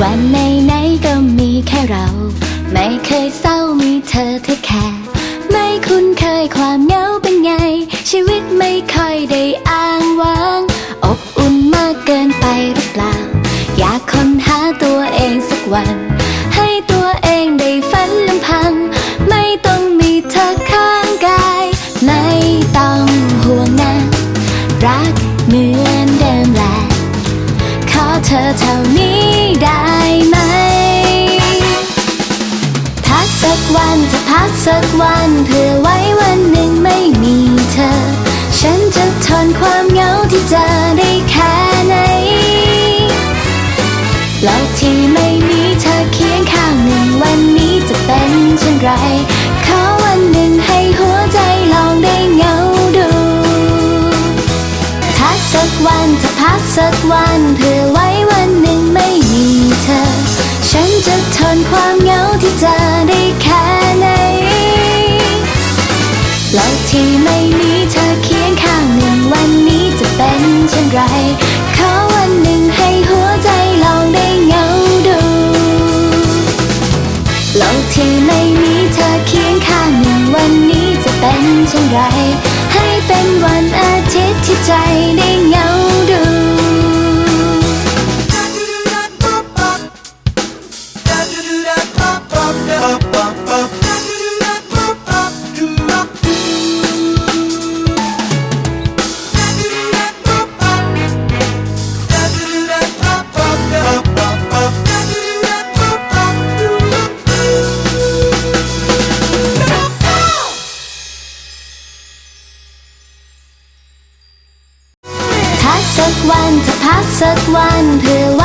วันไหนไหนๆก็มีแค่เรา ไม่เคยเศร้ามีเธอเธอแค่ ไม่คุ้นเคยความเหงาเป็นไง ชีวิตไม่ค่อยได้อ้างว้าง อบอุ่นมากเกินไปหรือเปล่า อยากค้นหาตัวเองสักวัน ให้ตัวเองได้ฝันลำพัง ไม่ต้องมีเธอข้างกาย ไม่ต้องห่วงนะ รักเหมือนเดิมแหละขอเธอเท่านี้ สักวันเพื่อไว้วันหนึ่งไม่มีเธอ ฉันจะทนความเหงาที่จอได้แค่ไหนแล้วที่ไม่มีเธอเคียงข้างหนึ่งวันนี้จะเป็นเช่นไรขอวันหนึ่งให้หัวใจลองได้เหงาดูพักสักวันจะพักสักวันเพื่อไว้วันหนึ่งไม่มีเธอ ฉันจะทนความเหงาที่จอ ไรขอวันหนึ่งให้หัวใจลองได้เหงาดูโลกที่ไม่มีเธอเคียงข้างหนึ่งวันนี้จะเป็นเช่นไร ให้เป็นวันอาทิตย์ที่ใจ กสักวัน จะพักสักวันเพื่อ